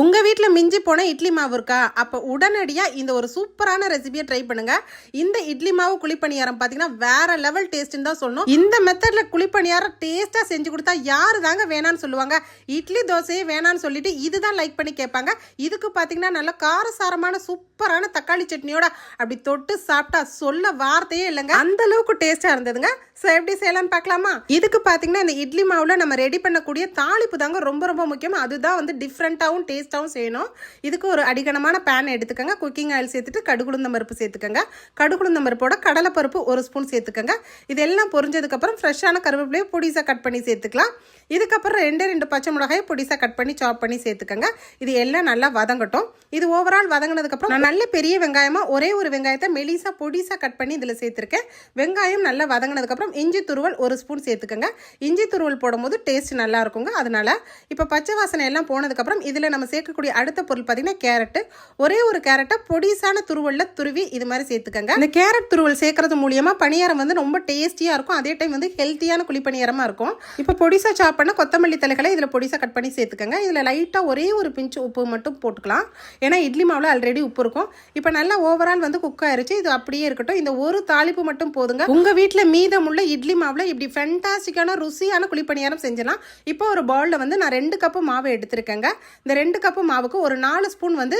உங்கள் வீட்டில் மிஞ்சி போன இட்லி மாவு இருக்கா? அப்போ உடனடியாக இந்த ஒரு சூப்பரான ரெசிபியை ட்ரை பண்ணுங்க. இந்த இட்லி மாவு குழிப்பணியாரம் பார்த்தீங்கன்னா வேற லெவல் டேஸ்ட்டுன்னு தான் சொல்லணும். இந்த மெத்தடில் குழிப்பணியாரம் டேஸ்ட்டாக செஞ்சு கொடுத்தா யாரு தாங்க வேணான்னு சொல்லுவாங்க? இட்லி தோசையே வேணான்னு சொல்லிட்டு இதுதான் லைக் பண்ணி கேட்பாங்க. இதுக்கு பார்த்தீங்கன்னா நல்ல காரசாரமான சூப்பரான தக்காளி சட்னியோட அப்படி தொட்டு சாப்பிட்டா சொல்ல வார்த்தையே இல்லைங்க. அந்த அளவுக்கு டேஸ்ட்டாக இருந்ததுங்க. ஸோ எப்படி செய்யலாம்னு பார்க்கலாமா இதுக்கு பார்த்தீங்கன்னா இந்த இட்லி மாவில் நம்ம ரெடி பண்ணக்கூடிய தாளிப்பு தாங்க ரொம்ப ரொம்ப முக்கியம். அதுதான் வந்து டிஃப்ரெண்ட்டாகவும் டேஸ்ட்டாகவும் செய்யணும். இதுக்கு ஒரு அடிகனமான பேன் எடுத்துக்கோங்க. குக்கிங் ஆயில் சேர்த்துட்டு கடுகுளுந்தம் பருப்பு சேர்த்துக்கோங்க. கடுகுளுந்தம் பருப்போட கடலைப்பருப்பு ஒரு ஸ்பூன் சேர்த்துக்கோங்க. இதெல்லாம் பொரிஞ்சதுக்கப்புறம் ஃப்ரெஷ்ஷான கருவேப்பிலையை பொடிசாக கட் பண்ணி சேர்த்துக்கலாம். இதுக்கப்புறம் ரெண்டு ரெண்டு பச்சை மிளகாயை பொடிசாக கட் பண்ணி சாப் பண்ணி சேர்த்துக்கோங்க. இது எல்லாம் நல்லா வதங்கட்டும். இது ஓவரால் வதங்கினதுக்கப்புறம் நான் நல்ல பெரிய வெங்காயமாக ஒரே ஒரு வெங்காயத்தை மெலிசாக பொடிசாக கட் பண்ணி இதில் சேர்த்துருக்கேன். வெங்காயம் நல்லா வதங்கினதுக்கப்புறம் இஞ்சி துருவல் ஒரு ஸ்பூன் சேர்த்துக்கோங்க. இஞ்சி துருவல் போடும்போது டேஸ்ட் நல்லா இருக்குங்க. அதனால இப்போ பச்சை வாசனை எல்லாம் போனதுக்கப்புறம் இதில் நம்ம சேர்க்கக்கூடிய அடுத்த பொருள் பார்த்தீங்கன்னா கேரட்டு. ஒரே ஒரு கேரட்டை பொடிசான துருவலில் துருவி இது மாதிரி சேர்த்துக்கோங்க. இந்த கேரட் துருவல் சேர்க்கறது மூலியமாக பணியாரம் வந்து ரொம்ப டேஸ்டியாக இருக்கும். அதே டைம் வந்து ஹெல்த்தியான குழிப்பணியாரமாக இருக்கும். இப்போ பொடிசா சாப் பண்ண கொத்தமல்லி தலைகளை இதில் பொடிசா கட் பண்ணி சேர்த்துக்கோங்க. இதில் லைட்டாக ஒரே ஒரு பிஞ்சு உப்பு மட்டும் போட்டுக்கலாம். ஏன்னா இட்லி மாவில் ஆல்ரெடி உப்பு இருக்கும். இப்போ நல்லா ஓவரால் வந்து குக் ஆயிருச்சு. இது அப்படியே இருக்கட்டும். இந்த ஒரு தாளிப்பு மட்டும் போதுங்க. உங்கள் வீட்டில் மீதமுள்ள இட்லி மாவில் இப்படி ஃபென்டாஸ்டிக்கான ருசியான குழிப்பணியாரம் செஞ்சலாம். இப்போ ஒரு பவுலில் வந்து நான் ரெண்டு கப்பு மாவு எடுத்திருக்கேங்க. இந்த ரெண்டு கப்பு மாவு மாவுக்கு ஒரு நாலு ஸ்பூன் வந்து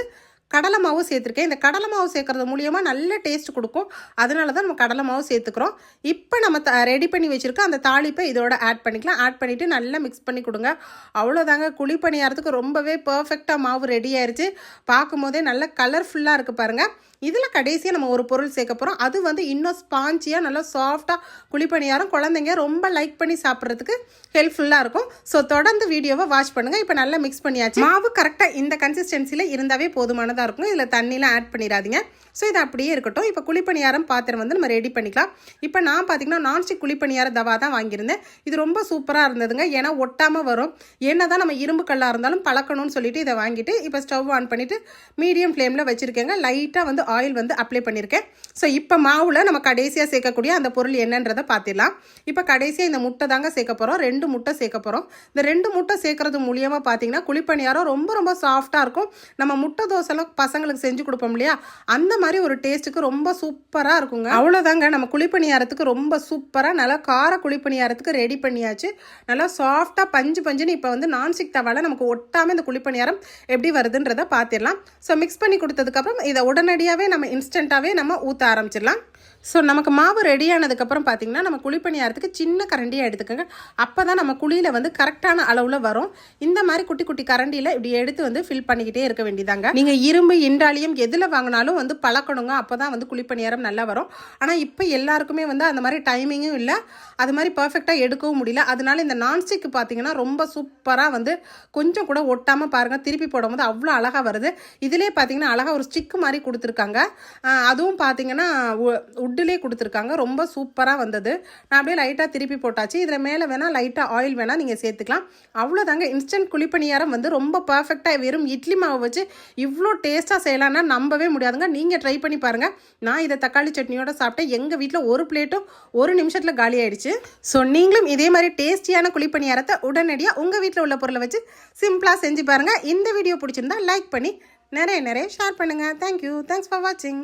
கடலை மாவு சேர்த்துருக்கேன். இந்த கடலை மாவு சேர்க்கறது மூலியமாக நல்ல டேஸ்ட் கொடுக்கும். அதனால தான் நம்ம கடலை மாவு சேர்த்துக்கிறோம். இப்போ நம்ம த ரெடி பண்ணி வச்சுருக்க அந்த தாளிப்பை இதோட ஆட் பண்ணிக்கலாம். ஆட் பண்ணிவிட்டு நல்லா மிக்ஸ் பண்ணி கொடுங்க. அவ்வளோதாங்க. குழி பணியாரத்துக்கு ரொம்பவே பர்ஃபெக்டாக மாவு ரெடி ஆயிடுச்சு பார்க்கும்போதே நல்ல கலர்ஃபுல்லாக இருக்குது பாருங்கள் இதில் கடைசியாக நம்ம ஒரு பொருள் சேர்க்க போகிறோம் அது வந்து இன்னும் ஸ்பாஞ்சியாக நல்லா சாஃப்டாக குழிப்பணியாரம் குழந்தைங்க ரொம்ப லைக் பண்ணி சாப்பிட்றதுக்கு ஹெல்ப்ஃபுல்லாக இருக்கும். ஸோ தொடர்ந்து வீடியோவை வாட்ச் பண்ணுங்கள் இப்போ நல்லா மிக்ஸ் பண்ணியாச்சு. மாவு கரெக்டாக இந்த கன்சிஸ்டன்சியில் இருந்தாவே போதுமானதாக இருக்கும். இதில் தண்ணிலாம் ஆட் பண்ணிடாதீங்க. ஸோ இது அப்படியே இருக்கட்டும். இப்போ குழிப்பணியாரம் பாத்திரம் வந்து நம்ம ரெடி பண்ணிக்கலாம். இப்போ நான் பார்த்தீங்கன்னா நான்ஸ்டிக் குழிப்பணியார தவா தான் வாங்கியிருந்தேன். இது ரொம்ப சூப்பராக இருந்ததுங்க. ஏன்னா ஒட்டாமல் வரும். என்ன தான் நம்ம இரும்பு கல்லாக இருந்தாலும் பழக்கணும்னு சொல்லிட்டு இதை வாங்கிட்டு இப்போ ஸ்டவ் ஆன் பண்ணிவிட்டு மீடியம் ஃப்ளேமில் வச்சுருக்கேங்க. லைட்டாக வந்து ஆயில் வந்து அப்ளை பண்ணியிருக்கேன். ஸோ இப்போ மாவில் நம்ம கடைசியாக சேர்க்கக்கூடிய அந்த பொருள் என்னன்றதை பார்த்துடலாம் இப்போ கடைசியாக இந்த முட்டை தாங்க சேர்க்க போகிறோம் ரெண்டு முட்டை சேர்க்க போகிறோம் இந்த ரெண்டு முட்டை சேர்க்கறது மூலியமாக பார்த்தீங்கன்னா குழிப்பணியாரம் ரொம்ப ரொம்ப சாஃப்டாக இருக்கும். நம்ம முட்டை தோசைலாம் பசங்களுக்கு செஞ்சு கொடுப்போம் இல்லையா? அந்த மாதிரி ஒரு டேஸ்ட்டுக்கு ரொம்ப சூப்பராக இருக்குங்க. அவ்வளோதாங்க. நம்ம குழிப்பணியாரத்துக்கு ரொம்ப சூப்பராக நல்லா கார குழிப்பணியாரத்துக்கு ரெடி பண்ணியாச்சு. நல்லா சாஃப்டாக பஞ்சு பஞ்சுன்னு இப்போ வந்து நான்ஸ்டிக் தவால நமக்கு ஒட்டாமல் இந்த குழிப்பணியாரம் எப்படி வருதுன்றதை பார்த்துடலாம் ஸோ மிக்ஸ் பண்ணி கொடுத்ததுக்கப்புறம் இதை உடனடியாகவே நம்ம இன்ஸ்டண்ட்டாகவே நம்ம ஊற்ற ஆரம்பிச்சிடலாம். ஸோ நமக்கு மாவு ரெடி ஆனதுக்கப்புறம் பார்த்தீங்கன்னா நம்ம குழிப்பணியாரத்துக்கு சின்ன கரண்டியாக எடுத்துக்கோங்க. அப்போ தான் நம்ம குழியில் வந்து கரெக்டான அளவில் வரும். இந்த மாதிரி குட்டி குட்டி கரண்டியில் இப்படி எடுத்து வந்து ஃபில் பண்ணிக்கிட்டே இருக்க வேண்டியதாங்க. நீங்கள் இரும்பு இண்டாலியம் எதில் வாங்கினாலும் வந்து பழக்கணுங்க. அப்போ தான் வந்து குழிப்பணியாரம் நல்லா வரும். ஆனால் இப்போ எல்லாருக்குமே வந்து அந்த மாதிரி டைமிங்கும் இல்லை. அது மாதிரி பர்ஃபெக்டாக எடுக்கவும் முடியல. அதனால இந்த நான்ஸ்டிக் பார்த்தீங்கன்னா ரொம்ப சூப்பராக வந்து கொஞ்சம் கூட ஒட்டாமல் பாருங்கள் திருப்பி போடும்போது அவ்வளோ அழகாக வருது. இதிலே பார்த்தீங்கன்னா அழகாக ஒரு ஸ்டிக் மாதிரி கொடுத்துருக்காங்க. அதுவும் பார்த்தீங்கன்னா உட்டிலே கொடுத்துருக்காங்க. ரொம்ப சூப்பராக வந்தது. நான் அப்படியே லைட்டாக திருப்பி போட்டாச்சு. இதில் மேலே வேணால் லைட்டாக ஆயில் வேணால் நீங்கள் சேர்த்துக்கலாம். அவ்வளோதாங்க இன்ஸ்டன்ட் குழிப்பணியாரம் வந்து ரொம்ப பர்ஃபெக்டாக வெறும் இட்லி மாவு வச்சு இவ்வளோ டேஸ்ட்டாக செய்யலான்னா நம்பவே முடியாதுங்க. நீங்கள் ட்ரை பண்ணி பாருங்கள் நான் இதை தக்காளி சட்னியோட சாப்பிட்டேன். எங்கள் வீட்டில் ஒரு பிளேட்டும் ஒரு நிமிஷத்தில் காலி ஆயிடுச்சு. ஸோ நீங்களும் இதே மாதிரி டேஸ்டியான குழிப்பணியாரத்தை உடனடியாக உங்கள் வீட்டில் உள்ள பொருளை வச்சு சிம்பிளாக செஞ்சு பாருங்கள் இந்த வீடியோ பிடிச்சிருந்தா லைக் பண்ணி நிறைய நிறைய ஷேர் பண்ணுங்கள் தேங்க்யூ தேங்க்ஸ் ஃபார் வாட்சிங்